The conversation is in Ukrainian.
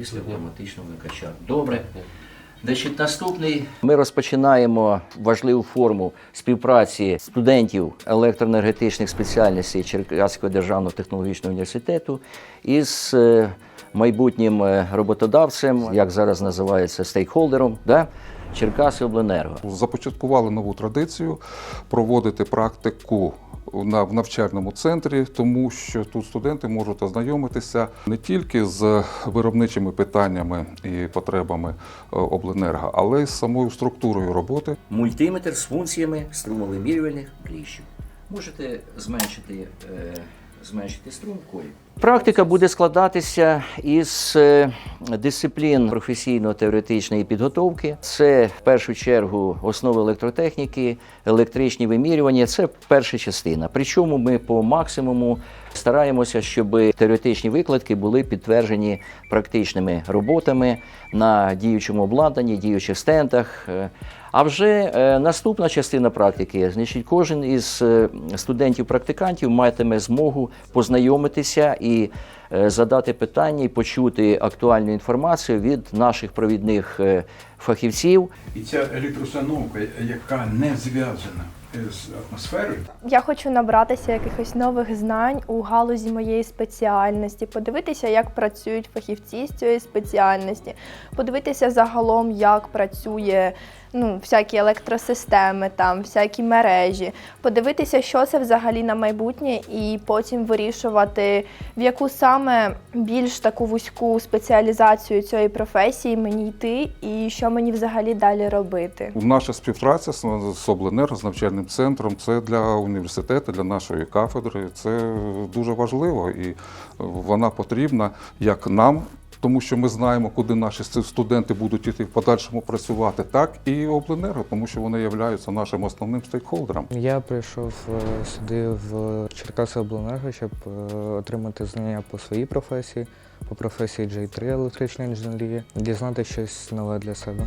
після автоматичного викача. Добре. Значить, наступний ми розпочинаємо важливу форму співпраці студентів електроенергетичних спеціальностей Черкаського державного технологічного університету із е, майбутнім е, роботодавцем, як зараз називається стейкхолдером, да? Черкасиобленерго. Започаткували нову традицію проводити практику в навчальному центрі, тому що тут студенти можуть ознайомитися не тільки з виробничими питаннями і потребами е, обленерго, але й з самою структурою роботи. Мультиметр з функціями струмовимірювальних кліщів. Можете зменшити, е, зменшити струм колі. Практика буде складатися із е, дисциплін професійно-теоретичної підготовки. Це в першу чергу основи електротехніки, електричні вимірювання. Це перша частина. Причому ми по максимуму стараємося, щоб теоретичні викладки були підтверджені практичними роботами на діючому обладнанні, діючих стендах. Е, А вже е, наступна частина практики, значить, кожен із студентів-практикантів матиме змогу познайомитися і е, задати питання і почути актуальну інформацію від наших провідних е, фахівців. І ця електроустановка, яка не зв'язана з атмосферою, Я хочу набратися якихось нових знань у галузі моєї спеціальності, подивитися, як працюють фахівці з цієї спеціальності, подивитися загалом, як працює ну, всякі електросистеми, там, всякі мережі, подивитися, що це взагалі на майбутнє, і потім вирішувати, в яку саме більш таку вузьку спеціалізацію цієї професії мені йти, і що мені взагалі далі робити. Наша співпраця з обленерго, з навчальним центром це для університету, для нашої кафедри. Це дуже важливо і вона потрібна як нам. Тому що ми знаємо, куди наші студенти будуть іти в подальшому працювати, так і обленерго, тому що вони являються нашим основним стейкхолдером. Я прийшов е, сюди в Черкаси Обленерго, щоб е, отримати знання по своїй професії, по професії J3 електричної інженерії, дізнати щось нове для себе.